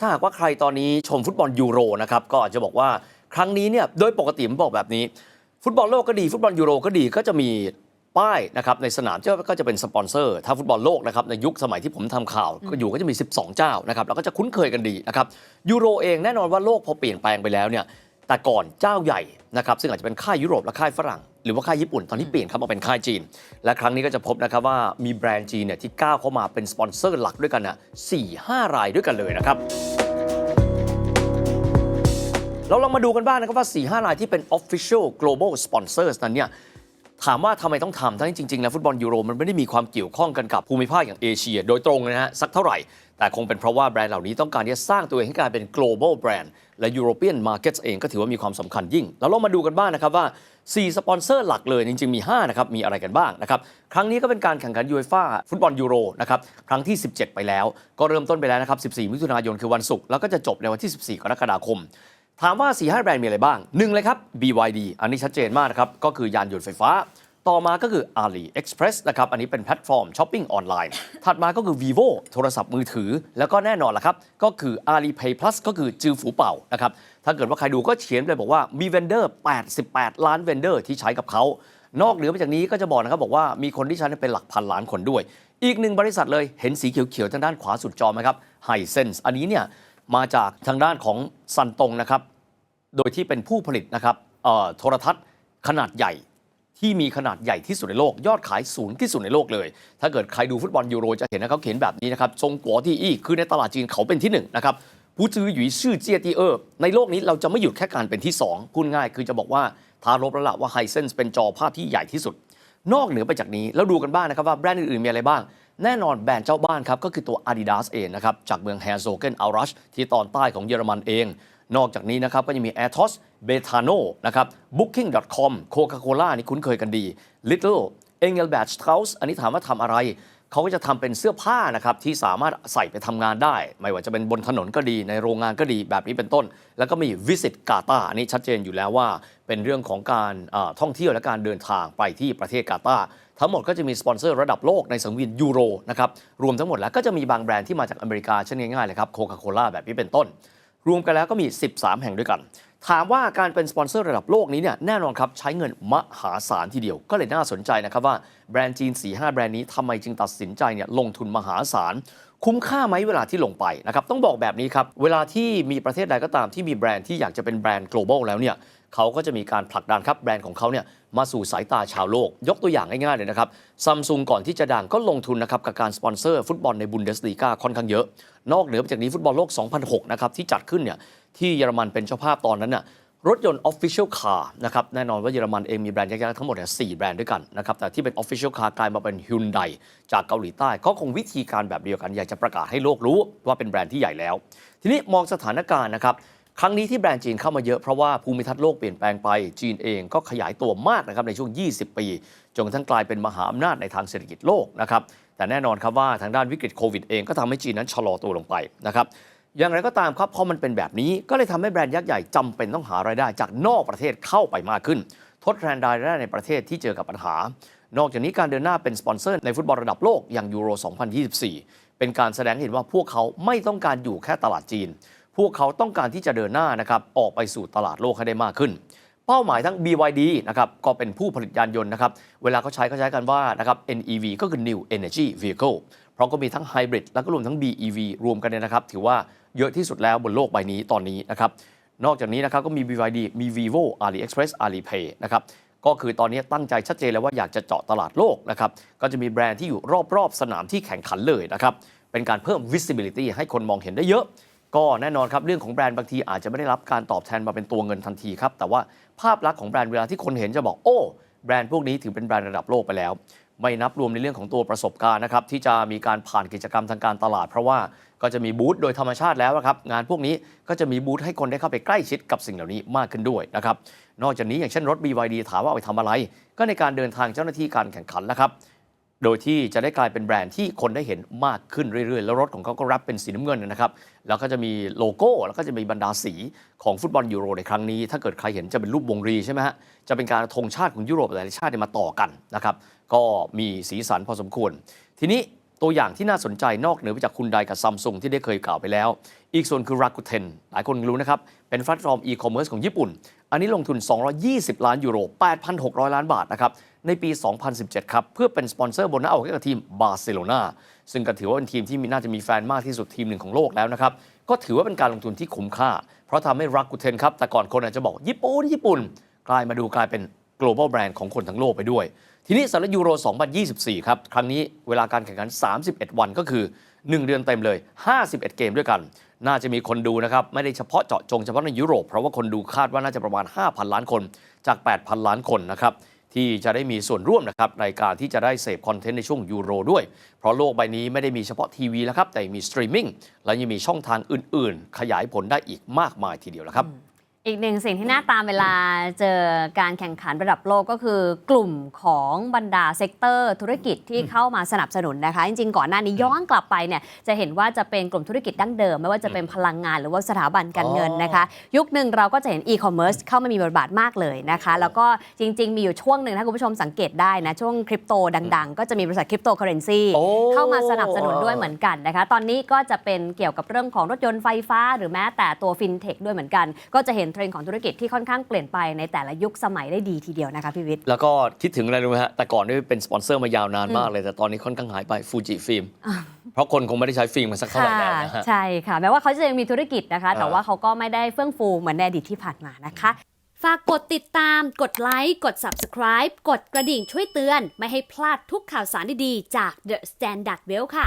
ถ้าหากว่าใครตอนนี้ชมฟุตบอลยูโรนะครับก็อาจจะบอกว่าครั้งนี้เนี่ยโดยปกติผมบอกแบบนี้ ฟุตบอลโลกก็ดี ฟุตบอลยูโรก็ดีก็จะมีป้ายนะครับในสนามก็จะเป็นสปอนเซอร์ ถ้าฟุตบอลโลกนะครับในยุคสมัยที่ผมทำข่าวก็อยู่ก็จะมี 12 เจ้านะครับแล้วก็จะคุ้นเคยกันดีนะครับยูโรเองแน่นอนว่าโลกพอเปลี่ยนแปลงไปแล้วเนี่ยแต่ก่อนเจ้าใหญ่นะครับซึ่งอาจจะเป็นค่ายยุโรปและค่ายฝรั่ง หรือว่าค่ายญี่ปุ่นตอนนี้เปลี่ยนครับมาเป็นค่ายจีน และครั้งนี้ก็จะพบนะครับว่ามีแบรนด์จีนเนี่ยที่ก้าวเข้ามาเป็นสปอนเซอร์หลักด้วยกันน่ะสี่ห้ารายด้วยกันเลยนะครับ เราลองมาดูกันบ้างนะครับว่า 4 5 รายที่เป็น Official Global Sponsors นั้นเนี่ยถามว่าทำไมต้องทำทั้งจริงๆ แล้วฟุตบอลยูโรมันไม่ได้มีความเกี่ยวข้องกันกับภูมิภาคอย่างเอเชีย โดยตรงนะฮะสักเท่าไหร่ แต่คงเป็นเพราะว่าแบรนด์เหล่านี้ต้องการที่จะสร้างตัวเองให้กลายเป็น global brand และ European markets เองก็ถือว่ามีความสำคัญยิ่ง แล้วเรามาดูกันบ้างนะครับว่า 4 สปอนเซอร์หลักเลยจริงๆ มี 5 นะครับ มีอะไรกันบ้างนะครับ ครั้งนี้ก็เป็นการแข่งขันยูเอฟ่าฟุตบอลยูโรนะครับ ครั้งที่ 17 ไปแล้ว ก็เริ่มต้นไปแล้วนะครับ 14 มิถุนายนคือวันศุกร์แล้วก็จะจบในวันที่ 14 กรกฎาคม ถามว่า4 5แบรนด์มีอะไรบ้างหนึ่งเลยครับ BYD อันนี้ชัดเจนมากนะครับ ก็คือยานยนต์ไฟฟ้า ต่อมาก็คือ AliExpress นะครับ อันนี้เป็นแพลตฟอร์มช้อปปิ้งออนไลน์ ถัดมาก็คือ vivo โทรศัพท์มือถือ แล้วก็แน่นอนละครับ ก็คือ Alipay Plus ก็คือจือฝูเป่านะครับ ถ้าเกิดว่าใครดูก็เขียนเลยบอกว่ามีเวนเดอร์88 ล้านเวนเดอร์ที่ใช้กับเขา นอกเหนือไปจากนี้ก็จะบอกนะครับบอกว่ามีคนที่ใช้เป็นหลักพันล้านคนด้วย อีกหนึ่งบริษัทเลยเห็นสีเขียวๆทางด้านขวาสุดจอไหมครับ Hisense อันนี้เนี่ยมาจากทางด้านของซันตงนะครับ โดยที่เป็นผู้ผลิตนะครับโทรทัศน์ขนาดใหญ่ที่มีขนาดใหญ่ที่สุดในโลก ยอดขายสูงที่สุดในโลกเลย ถ้าเกิดใครดูฟุตบอลยูโรจะเห็นนะเขาเขียนแบบนี้นะครับทรงกัวที่อี้คือในตลาดจีนเขาเป็นที่หนึ่งนะครับผู้ซื้อหยุยชื่อเจียตีเออร์ในโลกนี้เราจะไม่หยุดแค่การเป็นที่สองพูดง่ายคือจะบอกว่าทารบแล้วล่ะว่าไฮเซนส์เป็นจอภาพที่ใหญ่ที่สุด นอกเหนือไปจากนี้แล้วดูกันบ้างนะครับว่าแบรนด์อื่นๆมีอะไรบ้าง แน่นอนแบรนด์เจ้าบ้านครับก็คือตัว Adidas เองนะครับจากเมืองแฮโซเกนอัลรัชที่ตอนใต้ของเยอรมันเอง นอกจากนี้นะครับก็ยังมี Atos Betano นะครับ Booking.com Coca-Cola นี่คุ้นเคยกันดี Little Engelbert Strauss อันนี้ถามว่าทำอะไร เขาก็จะทำเป็นเสื้อผ้านะครับที่สามารถใส่ไปทำงานได้ ไม่ว่าจะเป็นบนถนนก็ดีในโรงงานก็ดีแบบนี้เป็นต้น แล้วก็มี Visit Qatar อันนี้ชัดเจนอยู่แล้วว่า เป็นเรื่องของการท่องเที่ยวและการเดินทางไปที่ประเทศกาตาทั้งหมดก็จะมีสปอนเซอร์ระดับโลกในสังเวียนยูโรนะครับรวมทั้งหมดแล้วก็จะมีบางแบรนด์ที่มาจากอเมริกาเช่นง่ายๆเลยครับโคคาโคล่าแบบนี้เป็นต้น รวมกันแล้วก็มี 13 แห่งด้วยกัน ถามว่าการเป็นสปอนเซอร์ระดับโลกนี้เนี่ยแน่นอนครับ ใช้เงินมหาศาลทีเดียว ก็เลยน่าสนใจนะครับว่าแบรนด์จีน 4-5 แบรนด์นี้ทำไมจึงตัดสินใจเนี่ยลงทุนมหาศาล คุ้มค่าไหมเวลาที่ลงไปนะครับต้องบอกแบบนี้ครับ เวลาที่มีประเทศใดก็ตามที่มีแบรนด์ที่อยากจะเป็นแบรนด์ global แล้วเนี่ยเขาก็จะมีการผลักดันครับแบรนด์ของเขาเนี่ยมาสู่สายตาชาวโลก ยกตัวอย่างง่ายๆเลยนะครับซัมซุงก่อนที่จะดังก็ลงทุนนะครับกับการสปอนเซอร์ฟุตบอลในบุนเดสลีกาค่อนข้างเยอะ นอกเหนือไปจากนี้ฟุตบอลโลก 2006 นะครับที่จัดขึ้นเนี่ยที่เยอรมันเป็นเจ้าภาพตอนนั้นน่ะ รถยนต์ Official Car นะครับแน่นอนว่าเยอรมันเองมีแบรนด์ยักษ์ทั้งหมดเนี่ยสี่แบรนด์ด้วยกันนะครับแต่ที่เป็น Official Car กลายมาเป็น Hyundai จากเกาหลีใต้ก็คงวิธีการแบบเดียวกัน อยากจะประกาศให้โลกรู้ว่าเป็นแบรนด์ที่ใหญ่แล้ว ทีนี้มองสถานการณ์นะครับครั้งนี้ที่แบรนด์จีนเข้ามาเยอะเพราะว่าภูมิทัศน์โลกเปลี่ยนแปลงไปจีนเองก็ขยายตัวมากนะครับในช่วง 20 ปี จนกระทั่งกลายเป็นมหาอำนาจในทางเศรษฐกิจโลกนะครับแต่แน่นอนครับว่าทางด้านวิกฤตโควิดเองก็ทำให้จีนนั้นชะลอตัวลงไปนะครับ อย่างไรก็ตามครับพอมันเป็นแบบนี้ก็เลยทำให้แบรนด์ยักษ์ใหญ่จำเป็นต้องหารายได้ จากนอกประเทศเข้าไปมากขึ้น ทดแทนรายได้ในประเทศที่เจอกับปัญหา นอกจากนี้การเดินหน้าเป็นสปอนเซอร์ในฟุตบอลระดับโลกอย่างยูโร 2024 เป็นการแสดงให้เห็นว่าพวกเขาไม่ต้องการอยู่แค่ตลาดจีน พวกเขาต้องการที่จะเดินหน้านะครับออกไปสู่ตลาดโลกให้ได้มากขึ้น เป้าหมายทั้ง BYD นะครับก็เป็นผู้ผลิตยานยนต์นะครับเวลาเขาใช้เขาใช้กันว่านะครับ NEV ก็คือ New Energy Vehicle เพราะก็มีทั้ง Hybrid แล้วก็รวมทั้ง BEV รวมกันเนี่ยนะครับ ถือว่าเยอะที่สุดแล้วบนโลกใบนี้ตอนนี้นะครับนอกจากนี้นะครับก็มี BYD มี Vivo AliExpress Alipay นะครับก็คือตอนนี้ตั้งใจชัดเจนแล้วว่าอยากจะเจาะตลาดโลกนะครับก็จะมีแบรนด์ที่อยู่รอบๆ สนามที่แข่งขันเลยนะครับเป็นการเพิ่ม visibility ให้คนมองเห็นได้เยอะ ก็แน่นอนครับเรื่องของแบรนด์บางทีอาจจะไม่ได้รับการตอบแทนมาเป็นตัวเงินทันทีครับแต่ว่าภาพลักษณ์ของแบรนด์เวลาที่คนเห็นจะบอกโอ้แบรนด์พวกนี้ถือเป็นแบรนด์ระดับโลกไปแล้ว ไม่นับรวมในเรื่องของตัวประสบการณ์นะครับที่จะมีการผ่านกิจกรรมทางการตลาด เพราะว่าก็จะมีบูธโดยธรรมชาติแล้วครับงานพวกนี้ก็จะมีบูธให้คนได้เข้าไปใกล้ชิดกับสิ่งเหล่านี้มากขึ้นด้วยนะครับนอกจากนี้อย่างเช่นรถ BYD ถามว่าเอาไปทำอะไร ก็ในการเดินทางเจ้าหน้าที่การแข่งขันนะครับ โดยที่จะได้กลายเป็นแบรนด์ที่คนได้เห็นมากขึ้นเรื่อยๆ แล้วรถของเขาก็รับเป็นสีน้ำเงินนะครับ แล้วก็จะมีโลโก้ แล้วก็จะมีบรรดาสีของฟุตบอลยูโรในครั้งนี้ ถ้าเกิดใครเห็นจะเป็นรูปวงรีใช่ไหมฮะ จะเป็นการธงชาติของยุโรปหลายชาติมาต่อกันนะครับ ก็มีสีสันพอสมควร ทีนี้ ตัวอย่างที่น่าสนใจนอกเหนือไปจากคุณไดกับซัมซุงที่ได้เคยกล่าวไปแล้ว อีกส่วนคือ Rakuten หลายคนรู้นะครับ เป็นแพลตฟอร์มอีคอมเมิร์ซของญี่ปุ่น อันนี้ลงทุน 220 ล้านยูโร 8,600 ล้านบาทนะครับ ในปี 2017 ครับ เพื่อเป็นสปอนเซอร์บนหน้าอกให้กับทีมบาร์เซโลนาซึ่งก็ถือว่าเป็นทีมที่มีน่าจะมีแฟนมากที่สุดทีมหนึ่งของโลกแล้วนะครับก็ถือว่าเป็นการลงทุนที่คุ้มค่า เพราะทำให้ Rakuten ครับแต่ก่อนคนอาจจะบอกญี่ปุ่นญี่ปุ่น กลายมาดูกลายเป็น global brand ของคนทั้งโลกไปด้วย ทีนี้สำหรับยูโร 2024 ครับ ครั้งนี้เวลาการแข่งขัน 31 วันก็คือ 1 เดือนเต็มเลย 51 เกมด้วยกัน น่าจะมีคนดูนะครับ ไม่ได้เฉพาะเจาะจงเฉพาะในยุโรป เพราะว่าคนดูคาดว่าน่าจะประมาณ 5,000 ล้านคนจาก 8,000 ล้านคนนะครับที่จะได้มีส่วนร่วมนะครับในการที่จะได้เสพคอนเทนต์ในช่วงยูโรด้วย เพราะโลกใบนี้ไม่ได้มีเฉพาะทีวีแล้วครับ แต่มีสตรีมมิ่งและยังมีช่องทางอื่น ๆ ขยายผลได้อีกมากมายทีเดียวแล้วครับ อีกหนึ่งสิ่งที่น่าตามเวลาเจอการแข่งขันระดับโลกก็คือกลุ่มของบรรดาเซกเตอร์ ธุรกิจที่เข้ามาสนับสนุนนะคะ จริงๆ ก่อนหน้านี้ย้อนกลับไปเนี่ยจะเห็นว่าจะเป็นกลุ่มธุรกิจดั้งเดิม ไม่ว่าจะเป็นพลังงานหรือว่าสถาบันการเงินนะคะ ยุคหนึ่งเราก็จะเห็นอีคอมเมิร์ซเข้ามามีบทบาทมากเลยนะคะ แล้วก็จริง ๆ มีอยู่ช่วงหนึ่งถ้าคุณผู้ชมสังเกตได้นะช่วงคริปโตดังๆ ก็จะมีบริษัทคริปโตเคอเรนซีโอ้เข้ามาสนับสนุนด้วยเหมือนกันนะคะ ตอนนี้ก็จะเป็นเกี่ยวกับเรื่องของรถยนต์ไฟฟ้า หรือแม้แต่ตัวฟินเทคด้วยเหมือนกัน ก็จะเห็นเทรนด์ของธุรกิจที่ค่อนข้างเปลี่ยนไปในแต่ละยุคสมัยได้ดีทีเดียวนะคะพี่วิทย์แล้วก็คิดถึงอะไรรู้ไหมฮะแต่ก่อนนี่เป็นสปอนเซอร์มายาวนานมากเลย แต่ตอนนี้ค่อนข้างหายไปฟูจิฟิล์มเพราะคนคงไม่ได้ใช้ฟิล์มมาสักเท่าไหร่แล้วนะฮะใช่ค่ะแม้ว่าเขาจะยังมีธุรกิจนะคะ แต่เออว่าเขาก็ไม่ได้เฟื่องฟูเหมือนในอดีตที่ผ่านมานะคะฝากกดติดตาม กดไลค์ กด Subscribe กดกระดิ่งช่วยเตือน ไม่ให้พลาดทุกข่าวสารดีๆ จาก The Standard Well ค่ะ